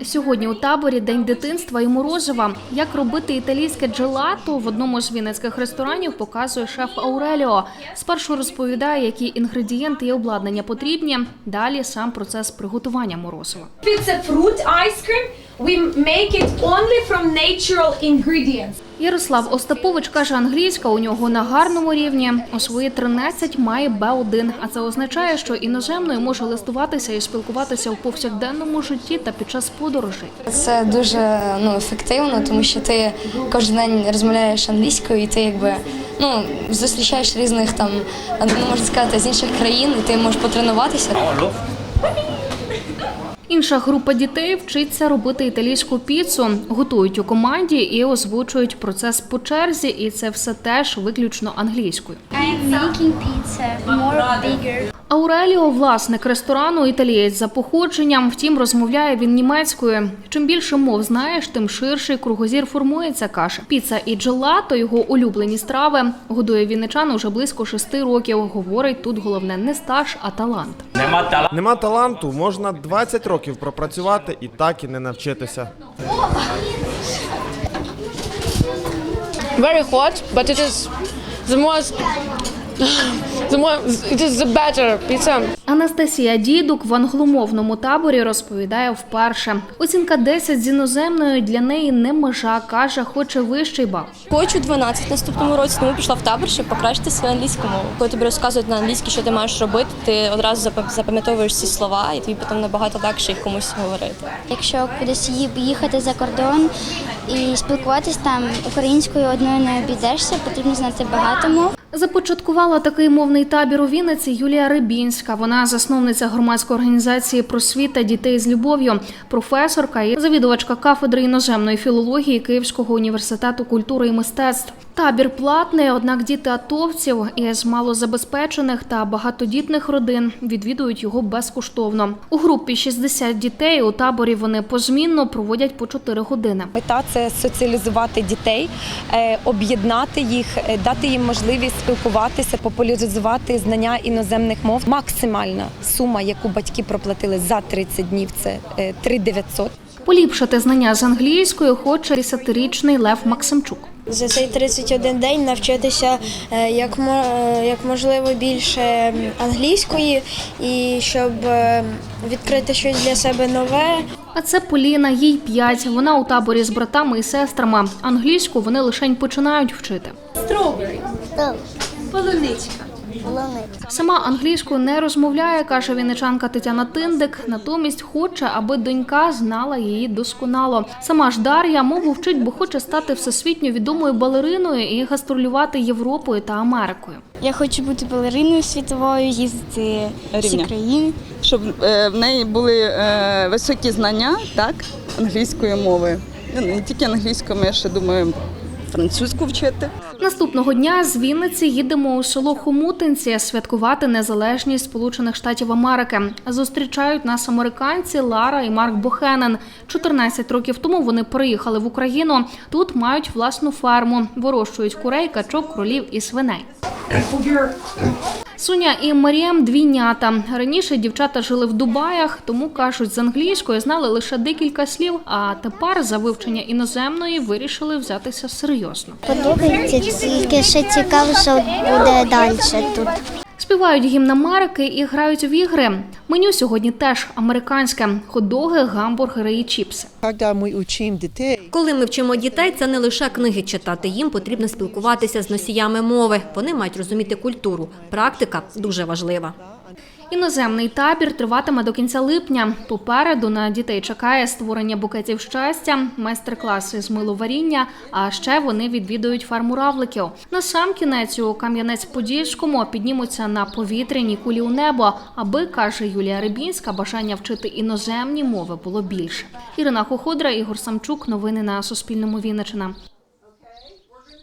Сьогодні у таборі День дитинства і морозива. Як робити італійське джелато в одному з вінницьких ресторанів показує шеф Ауреліо. Спершу розповідає, які інгредієнти і обладнання потрібні. Далі сам процес приготування морозива. It's a fruit we make it only from natural ingredients. Ярослав Остапович каже, англійська у нього на гарному рівні. У свої 13 має Б1, а це означає, що іноземною може листуватися і спілкуватися в повсякденному житті та під час подорожей. Це дуже ну, ефективно, тому що ти кожен день розмовляєш англійською, і ти якби ну, зустрічаєш різних там, ну, можна сказати, з інших країн, і ти можеш потренуватися. Інша група дітей вчиться робити італійську піцу, готують у команді і озвучують процес по черзі, і це все теж виключно англійською. I'm making pizza more bigger. Ауреліо, власник ресторану, італієць за походженням. Втім, розмовляє він німецькою. Чим більше мов знаєш, тим ширший кругозір формується. каже. Піца і джелато – його улюблені страви. Годує вінничан уже близько шести років. Говорить, тут головне не стаж, а талант. Нема таланту, можна 20 років пропрацювати і так і не навчитися. very hot, but it is the most the more it is the better pizza. Анастасія Дідук в англомовному таборі розповідає вперше. Оцінка 10 з іноземною для неї не межа. каже, хоче вищий бал. Хочу 12 наступному році, тому пішла в табор, щоб покращити свою англійську мову. Коли тобі розказують на англійській, що ти маєш робити, ти одразу запам'ятовуєш ці слова, і тобі потім набагато легше їх комусь говорити. Якщо кудись їхати за кордон і спілкуватись там українською одною не обійдешся, потрібно знати багато мов. Започаткувала такий мовний табір у Вінниці Юлія Рибінська. Вона засновниця громадської організації просвіта дітей з любов'ю, професорка і завідувачка кафедри іноземної філології Київського університету культури і мистецтв. Табір платний, однак діти атовців із малозабезпечених та багатодітних родин відвідують його безкоштовно. У групі 60 дітей у таборі вони позмінно проводять по 4 години. Мета це соціалізувати дітей, е, об'єднати їх, е, дати їм можливість спілкуватися, популяризувати знання іноземних мов. Максимальна сума, яку батьки проплатили за 30 днів, це е, 3900. Поліпшити знання з англійською хоче 10-річний Лев Максимчук. За цей 31 день навчитися е, як, мо- е, як можливо більше англійської і щоб е, відкрити щось для себе нове. А це Поліна, їй 5. Вона у таборі з братами і сестрами. Англійську вони лишень починають вчити. Стробері. полуничка. Сама англійською не розмовляє, каже вінничанка Тетяна Тиндик. Натомість хоче, аби донька знала її досконало. Сама ж Дар'я мову вчить, бо хоче стати всесвітньо відомою балериною і гастролювати Європою та Америкою. Я хочу бути балериною світовою, їздити всі Рівня. країни. щоб е, в неї були е, високі знання так, англійської мови. Ну, Не тільки англійської, я ще думаю, французьку вчити. Наступного дня з Вінниці їдемо у село Хомутинці святкувати незалежність Сполучених Штатів Америки. Зустрічають нас американці Лара і Марк Бохенен. 14 років тому вони приїхали в Україну. Тут мають власну ферму, вирощують курей, качок, кролів і свиней. Суня і Маріям двійнята. Раніше дівчата жили в Дубаях, тому кажуть, з англійської знали лише декілька слів. А тепер за вивчення іноземної вирішили взятися серйозно. Подобається тільки ще цікаво, що буде далі тут. Співають гімн Америки і грають в ігри. Меню сьогодні теж американське: ходоги, гамбургери і чіпси. Коли ми вчимо дітей, це не лише книги читати. Їм потрібно спілкуватися з носіями мови. Вони мають розуміти культуру. Практика дуже важлива. Іноземний табір триватиме до кінця липня. Попереду на дітей чекає створення букетів щастя, майстер-класи з миловаріння. А ще вони відвідують ферму равликів. На сам кінець у Кам'янець-Подільському піднімуться на повітряні кулі у небо, аби каже Юлія Рибінська, бажання вчити іноземні мови було більше. Ірина Хоходра, Ігор Самчук. Новини на Суспільному Вінниччина.